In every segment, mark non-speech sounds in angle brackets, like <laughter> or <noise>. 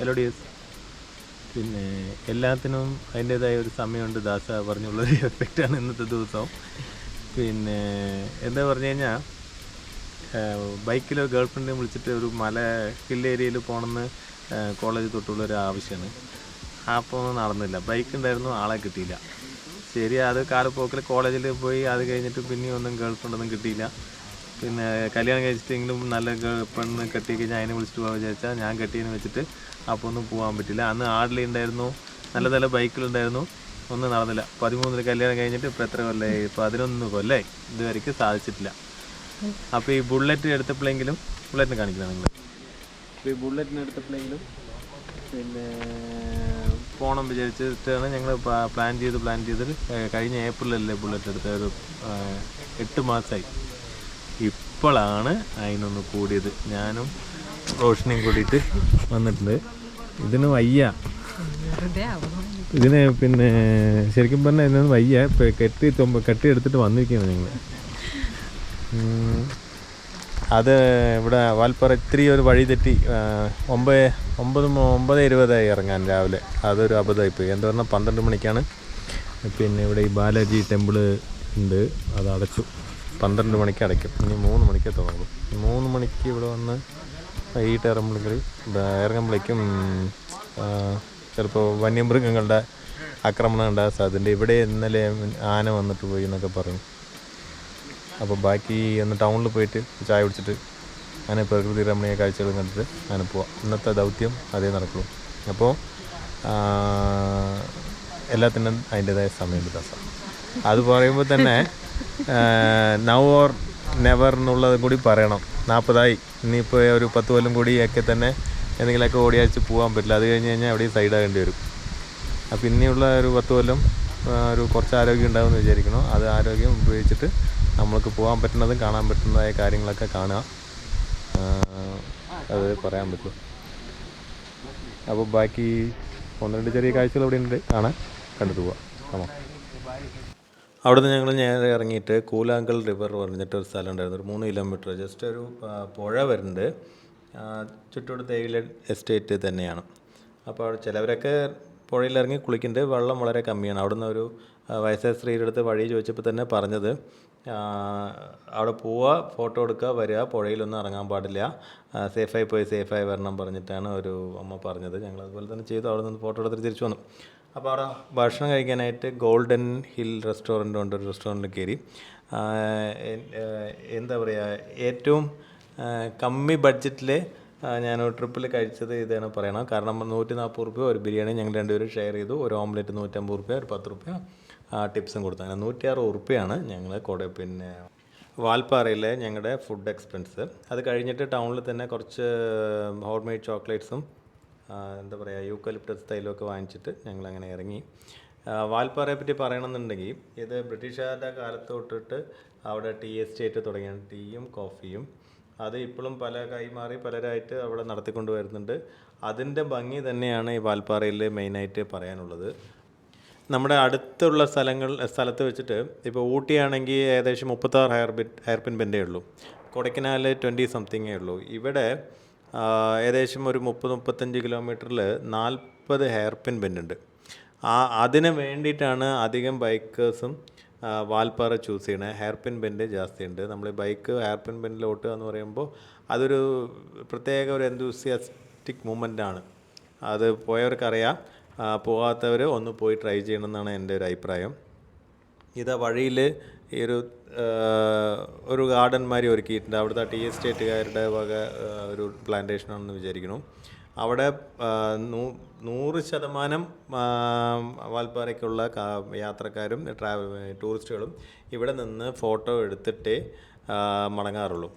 Melodious പിന്നെ എല്ലാത്തിനും അതിന്റേതായ ഒരു സമയമുണ്ട് ദാസ പറഞ്ഞുള്ളൊരു എഫക്റ്റാണ് <laughs> ഇന്നത്തെ ദിവസം. പിന്നെ എന്താ പറഞ്ഞു കഴിഞ്ഞാൽ ബൈക്കിലോ ഗേൾ ഫ്രണ്ടിനെ വിളിച്ചിട്ട് ഒരു മല ഹിൽ ഏരിയയിൽ പോകണമെന്ന് കോളേജ് തൊട്ടുള്ള ഒരു ആവശ്യമാണ് അപ്പോൾ ഒന്നും നടന്നില്ല. ബൈക്ക് ഉണ്ടായിരുന്നു ആളെ കിട്ടിയില്ല. ശരി അത് കാലപ്പോക്കിൽ കോളേജിൽ പോയി അത് കഴിഞ്ഞിട്ട് പിന്നെയും ഒന്നും ഗേൾ ഫ്രണ്ടൊന്നും കിട്ടിയില്ല. പിന്നെ കല്യാണം കഴിച്ചിട്ടെങ്കിലും നല്ല പെണ്ണ് കെട്ടി കഴിഞ്ഞാൽ അതിനെ വിളിച്ചിട്ട് പോകാൻ വിചാരിച്ചാൽ ഞാൻ കെട്ടിയെന്ന് വെച്ചിട്ട് അപ്പോൾ ഒന്നും പോകാൻ പറ്റില്ല. അന്ന് ആടിലുണ്ടായിരുന്നു. നല്ല നല്ല ബൈക്കിലുണ്ടായിരുന്നു. ഒന്നും നടന്നില്ല. പതിമൂന്നിൽ കല്യാണം കഴിഞ്ഞിട്ട് ഇപ്പോൾ എത്ര കൊല്ലമായി പതിനൊന്ന് കൊല്ലമായി ഇതുവരെയ്ക്ക് സാധിച്ചിട്ടില്ല. അപ്പോൾ ഈ ബുള്ളറ്റ് എടുത്തപ്പോഴെങ്കിലും ബുള്ളറ്റിന് കാണിക്കണം നിങ്ങൾ അപ്പോൾ ഈ ബുള്ളറ്റിന് എടുത്തപ്പോഴെങ്കിലും പിന്നെ പോകണം വിചാരിച്ചിട്ടാണ് ഞങ്ങൾ പ്ലാൻ ചെയ്ത് പ്ലാൻ ചെയ്തിട്ട് കഴിഞ്ഞ ഏപ്രിലല്ലേ ബുള്ളറ്റ് എടുത്ത ഒരു എട്ട് മാസമായി ഇപ്പോഴാണ് അതിനൊന്ന് കൂടിയത്. ഞാനും റോഷനെയും കൂടിയിട്ട് വന്നിട്ടുണ്ട്. ഇതിന് വയ്യ. ഇതിന് പിന്നെ ശരിക്കും പറഞ്ഞാൽ ഇതിനൊന്നും വയ്യ. കെട്ടി കെട്ടി എടുത്തിട്ട് വന്നിരിക്കുന്നു ഞങ്ങൾ അത് ഇവിടെ വാൽപ്പറ ഇത്തിരി ഒരു വഴി തെറ്റി ഒമ്പത് ഒമ്പത് ഒമ്പത് ഇരുപതായി ഇറങ്ങാൻ രാവിലെ. അതൊരു അബദ്ധമായിപ്പോയി. എന്താ പറഞ്ഞാൽ പന്ത്രണ്ട് മണിക്കാണ്. പിന്നെ ഇവിടെ ഈ ബാലാജി ടെമ്പിൾ ഉണ്ട്. അത് അടച്ചു. പന്ത്രണ്ട് മണിക്ക് അടയ്ക്കും. ഇനി മൂന്ന് മണിക്ക് തുടങ്ങും മൂന്ന് മണിക്ക് ഇവിടെ വന്ന് വൈകിട്ട് ഇറങ്ങുമ്പോഴേക്കും ഇറങ്ങുമ്പോഴേക്കും ചിലപ്പോൾ വന്യമൃഗങ്ങളുടെ ആക്രമണം ഉണ്ടാകാൻ സാധ്യതയുണ്ട്. ഇവിടെ ഇന്നലെ ആന വന്നിട്ട് പോയി എന്നൊക്കെ പറഞ്ഞു. അപ്പോൾ ബാക്കി ഒന്ന് ടൗണിൽ പോയിട്ട് ചായ കുടിച്ചിട്ട് അങ്ങനെ പ്രകൃതി രമണീയ കാഴ്ചകളും കണ്ടിട്ട് അങ്ങനെ പോവാം. ഇന്നത്തെ ദൗത്യം അതേ നടക്കുള്ളൂ. അപ്പോൾ എല്ലാത്തിനും അതിന്റെതായ സമയമുണ്ട് ദാസ. അത് പറയുമ്പോൾ തന്നെ നൗ ഓർ നെവർ എന്നുള്ളത് കൂടി പറയണം. നാൽപ്പതായി ഇനിയിപ്പോൾ ഒരു പത്ത് കൊല്ലം കൂടി ഒക്കെ തന്നെ എന്തെങ്കിലുമൊക്കെ ഓടിയാച്ച് പോകാൻ പറ്റില്ല. അത് കഴിഞ്ഞ് കഴിഞ്ഞാൽ സൈഡ് സൈഡാകേണ്ടി വരും. അപ്പം ഇനിയുള്ള ഒരു പത്ത് കൊല്ലം ഒരു കുറച്ച് ആരോഗ്യം ഉണ്ടാകുമെന്ന് വിചാരിക്കണം അത് ആരോഗ്യം ഉപയോഗിച്ചിട്ട് നമ്മൾക്ക് പോകാൻ പറ്റുന്നതും കാണാൻ പറ്റുന്നതായ കാര്യങ്ങളൊക്കെ കാണുക. അത് പറയാൻ പറ്റും അപ്പോൾ ബാക്കി ഒന്ന് രണ്ട് ചെറിയ കാഴ്ചകൾ ഇവിടെ ഉണ്ട്. കാണാൻ കണ്ടിട്ട് പോവാം. കാണാം അവിടുന്ന് ഞങ്ങൾ നേരെ ഇറങ്ങിയിട്ട് കൂലാങ്കൽ റിവർ പറഞ്ഞിട്ട് ഒരു സ്ഥലം ഉണ്ടായിരുന്നു. ഒരു മൂന്ന് കിലോമീറ്റർ ജസ്റ്റ് ഒരു പുഴ വരുന്നുണ്ട്. ചുറ്റോട് തേയില എസ്റ്റേറ്റ് തന്നെയാണ്. അപ്പോൾ അവിടെ ചിലവരൊക്കെ പുഴയിലിറങ്ങി കുളിക്കുന്നുണ്ട്. വെള്ളം വളരെ കമ്മിയാണ്. അവിടുന്ന് ഒരു വയസ്സായ സ്ത്രീയുടെ അടുത്ത് വഴി ചോദിച്ചപ്പോൾ തന്നെ പറഞ്ഞത് അവിടെ പോവുക ഫോട്ടോ എടുക്കുക വരിക പുഴയിലൊന്നും ഇറങ്ങാൻ പാടില്ല. സേഫായി പോയി സേഫായി വരണം പറഞ്ഞിട്ടാണ് ഒരു അമ്മ പറഞ്ഞത്. ഞങ്ങൾ അതുപോലെ തന്നെ ചെയ്തു. അവിടെ നിന്ന് ഫോട്ടോ എടുത്തിട്ട് തിരിച്ചു വന്നു. അപ്പോൾ അവിടെ ഭക്ഷണം കഴിക്കാനായിട്ട് ഗോൾഡൻ ഹിൽ റെസ്റ്റോറന്റ് ഉണ്ട് ഒരു റെസ്റ്റോറന്റിൽ കയറി. എന്താ പറയുക ഏറ്റവും കമ്മി ബഡ്ജറ്റിൽ ഞാൻ ട്രിപ്പിൽ കഴിച്ചത് ഇതാണ് പറയണം കാരണം നൂറ്റി നാൽപ്പത് റുപ്യ ഒരു ബിരിയാണി ഞങ്ങൾ രണ്ടുപേരും ഷെയർ ചെയ്തു. ഒരു ഓംലെറ്റ് നൂറ്റമ്പത് റുപ്യ ഒരു പത്ത് റുപ്യ ടിപ്സും കൊടുത്തു. അങ്ങനെ നൂറ്റി അറുപത് റുപ്യയാണ് ഞങ്ങൾ കുറെ പിന്നെ വാൽപ്പാറയിലെ ഞങ്ങളുടെ ഫുഡ് എക്സ്പെൻസ്. അത് കഴിഞ്ഞിട്ട് ടൗണിൽ തന്നെ കുറച്ച് ഹോം മെയ്ഡ് ചോക്ലേറ്റ്സും എന്താ പറയുക യൂക്കലിപ്റ്റസ് തൈലമൊക്കെ വാങ്ങിച്ചിട്ട് ഞങ്ങൾ അങ്ങനെ ഇറങ്ങി വാൽപ്പാറയെ പറ്റി പറയണമെന്നുണ്ടെങ്കിൽ ഇത് ബ്രിട്ടീഷുകാരുടെ കാലത്ത് തൊട്ടിട്ട് അവിടെ ടീ എസ്റ്റേറ്റ് തുടങ്ങിയാണ്. ടീയും കോഫിയും. അത് ഇപ്പോഴും പല കൈമാറി പലരായിട്ട് അവിടെ നടത്തിക്കൊണ്ട് വരുന്നുണ്ട്. അതിന്റെ ഭംഗി തന്നെയാണ് ഈ വാൽപ്പാറയിൽ മെയിനായിട്ട് പറയാനുള്ളത്. നമ്മുടെ അടുത്തുള്ള സ്ഥലങ്ങൾ സ്ഥലത്ത് വെച്ചിട്ട് ഇപ്പോൾ ഊട്ടിയാണെങ്കിൽ ഏകദേശം മുപ്പത്താറ് ഹയർ ബിറ്റ് ഹെയർ പിൻ ബെൻഡേ ഉള്ളൂ. കൊടൈക്കനാൽ ട്വന്റി സംതിങ്ങേ ഉള്ളൂ. ഇവിടെ ഏകദേശം ഒരു മുപ്പത് മുപ്പത്തഞ്ച് കിലോമീറ്ററിൽ നാൽപ്പത് ഹെയർ പിൻ ബെൻഡുണ്ട് ആ അതിന് വേണ്ടിയിട്ടാണ് അധികം ബൈക്കേഴ്സും വാൽപ്പാറ ചൂസ് ചെയ്യണത് ഹെയർ പിൻ ബെൻഡ് ജാസ്തിയുണ്ട്. നമ്മൾ ബൈക്ക് ഹെയർ പിൻ ബെൻഡിൽ ഓട്ടുക എന്ന് പറയുമ്പോൾ അതൊരു പ്രത്യേക ഒരു എന്തൂസിയാസ്റ്റിക് മൂമെന്റ് ആണ്. അത് പോയവർക്കറിയാം. പോകാത്തവർ ഒന്ന് പോയി ട്രൈ ചെയ്യണമെന്നാണ് എന്റെ ഒരു അഭിപ്രായം. ഇതാ വഴിയിൽ ഈ ഒരു ഒരു ഗാർഡൻ മാതിരി ഒരുക്കിയിട്ടുണ്ട്. അവിടുത്തെ ടീ എസ്റ്റേറ്റുകാരുടെ വക ഒരു പ്ലാന്റേഷനാണെന്ന് വിചാരിക്കുന്നു. അവിടെ നൂ- നൂറ് ശതമാനം വാൽപ്പാറയ്ക്കുള്ള യാത്രക്കാരും ട്രാവൽ ടൂറിസ്റ്റുകളും ഇവിടെ നിന്ന് ഫോട്ടോ എടുത്തിട്ടേ മടങ്ങാറുള്ളൂ.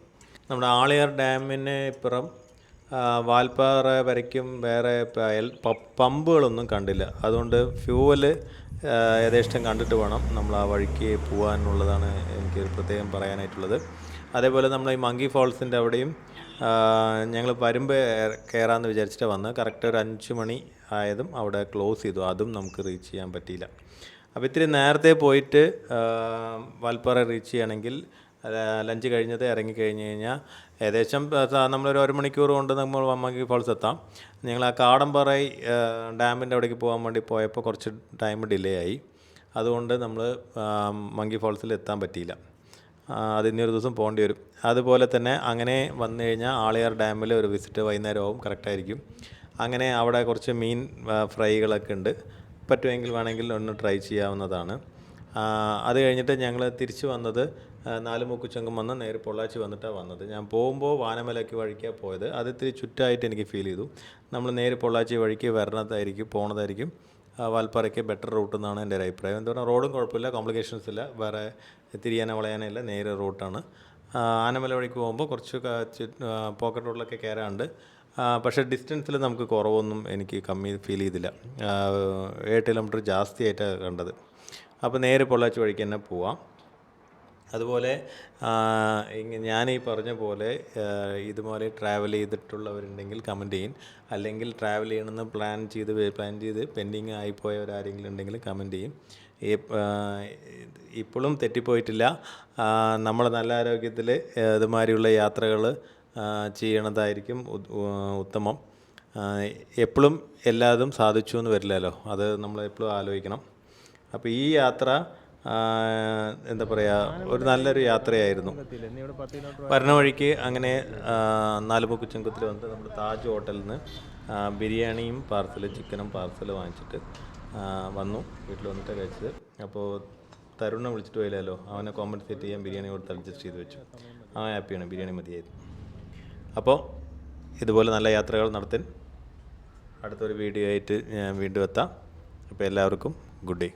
നമ്മുടെ ആളിയാർ ഡാമിന് ഇപ്പുറം വാൽപ്പാറ വരയ്ക്കും വേറെ പമ്പുകളൊന്നും കണ്ടില്ല. അതുകൊണ്ട് ഫ്യൂവൽ യഥേഷ്ടം കണ്ടിട്ട് വേണം നമ്മൾ ആ വഴിക്ക് പോകാനുള്ളതാണ് എനിക്ക് പ്രത്യേകം പറയാനായിട്ടുള്ളത്. അതേപോലെ നമ്മൾ ഈ മങ്കി ഫോൾസിന്റെ അവിടെയും ഞങ്ങൾ വരുമ്പോൾ കയറാമെന്ന് വിചാരിച്ചിട്ട് വന്ന്. കറക്റ്റ് ഒരു അഞ്ച് മണി ആയതും അവിടെ ക്ലോസ് ചെയ്തു. അതും നമുക്ക് റീച്ച് ചെയ്യാൻ പറ്റിയില്ല. അപ്പോൾ ഇത്തിരി നേരത്തെ പോയിട്ട് വാൽപ്പാറ റീച്ച് ചെയ്യണമെങ്കിൽ ലഞ്ച് കഴിഞ്ഞത് ഇറങ്ങി കഴിഞ്ഞ് കഴിഞ്ഞാൽ ഏകദേശം നമ്മളൊരു ഒരു മണിക്കൂർ കൊണ്ട് നമ്മൾ മങ്കി ഫോൾസ് എത്താം. ഞങ്ങൾ ആ കാടമ്പറൈ ഡാമിന്റെ അവിടേക്ക് പോകാൻ വേണ്ടി പോയപ്പോൾ കുറച്ച് ടൈം ഡിലേ ആയി. അതുകൊണ്ട് നമ്മൾ മങ്കി ഫോൾസിൽ എത്താൻ പറ്റിയില്ല. അത് ഇനിയൊരു ദിവസം പോകേണ്ടി വരും. അതുപോലെ തന്നെ അങ്ങനെ വന്നു കഴിഞ്ഞാൽ ആളിയാർ ഡാമിൽ ഒരു വിസിറ്റ് വൈകുന്നേരമാവും കറക്റ്റായിരിക്കും അങ്ങനെ അവിടെ കുറച്ച് മീൻ ഫ്രൈകളൊക്കെ ഉണ്ട്. പറ്റുമെങ്കിൽ വേണമെങ്കിൽ ഒന്ന് ട്രൈ ചെയ്യാവുന്നതാണ്. അത് കഴിഞ്ഞിട്ട് ഞങ്ങൾ തിരിച്ച് വന്നത് ആ, നാലുമുക്കുചെങ്കം വന്ന് നേരെ പൊള്ളാച്ചി വന്നിട്ടാണ് വന്നത്. ഞാൻ പോകുമ്പോൾ വാനമലയ്ക്ക് വഴിക്കാണ് പോയത്. അത് ഇത്തിരി ചുറ്റായിട്ട് എനിക്ക് ഫീൽ ചെയ്തു. നമ്മൾ നേരെ പൊള്ളാച്ചി വഴിക്ക് വരണതായിരിക്കും പോണതായിരിക്കും. വാൽപ്പാറയ്ക്ക് ബെറ്റർ റൂട്ട് എന്നാണ് എന്റെ ഒരു അഭിപ്രായം. എന്താ പറഞ്ഞാൽ റോഡും കുഴപ്പമില്ല കോംപ്ലിക്കേഷൻസ് ഇല്ല. വേറെ തിരിയാനോ വളയാനോ ഇല്ല നേരെ റൂട്ടാണ് ആനമല വഴിക്ക് പോകുമ്പോൾ കുറച്ച് പോക്കറ്റ് റോഡിലൊക്കെ കയറാണ്ട് പക്ഷേ ഡിസ്റ്റൻസിൽ നമുക്ക് കുറവൊന്നും എനിക്ക് കമ്മി ഫീൽ ചെയ്തില്ല. ഏഴ് കിലോമീറ്റർ ജാസ്തിയായിട്ടാണ് കണ്ടത്. അപ്പോൾ നേരെ പൊള്ളാച്ചി വഴിക്ക് തന്നെ പോവാം. അതുപോലെ ഞാൻ ഈ പറഞ്ഞ പോലെ ഇതുപോലെ ട്രാവൽ ചെയ്തിട്ടുള്ളവരുണ്ടെങ്കിൽ കമന്റ് ചെയ്യും. അല്ലെങ്കിൽ ട്രാവൽ ചെയ്യണമെന്ന് പ്ലാൻ ചെയ്ത് പ്ലാൻ ചെയ്ത് പെൻഡിങ് ആയിപ്പോയവരാരെങ്കിലും ഉണ്ടെങ്കിൽ കമന്റ് ചെയ്യും ഇപ്പോഴും തെറ്റിപ്പോയിട്ടില്ല. നമ്മൾ നല്ല ആരോഗ്യത്തിൽ ഇതുമാതിരിയുള്ള യാത്രകൾ ചെയ്യണതായിരിക്കും ഉത്തമം. എപ്പോഴും എല്ലാതും സാധിച്ചു എന്ന് വരില്ലല്ലോ. അത് നമ്മൾ എപ്പോഴും ആലോചിക്കണം. അപ്പോൾ ഈ യാത്ര എന്താ പറയുക ഒരു നല്ലൊരു യാത്രയായിരുന്നു. വരണ വഴിക്ക് അങ്ങനെ നാലുമുക്ക് വന്ന് നമ്മൾ താജ് ഹോട്ടലിൽ നിന്ന് ബിരിയാണിയും പാർസൽ ചിക്കനും പാർസൽ വാങ്ങിച്ചിട്ട് വന്നു. വീട്ടിൽ വന്നിട്ട് കഴിച്ചത്. അപ്പോൾ തരുണെ വിളിച്ചിട്ട് പോയില്ലല്ലോ. അവനെ കോമ്പൻസേറ്റ് ചെയ്യാൻ ബിരിയാണി കൊടുത്ത് അഡ്ജസ്റ്റ് ചെയ്ത് വെച്ചു. അവൻ ഹാപ്പിയാണ്. ബിരിയാണി മതിയായിരുന്നു. അപ്പോൾ ഇതുപോലെ നല്ല യാത്രകൾ നടത്താൻ. അടുത്തൊരു വീഡിയോ ആയിട്ട് ഞാൻ വീണ്ടും എത്താം. അപ്പോൾ എല്ലാവർക്കും ഗുഡ് ഡേ.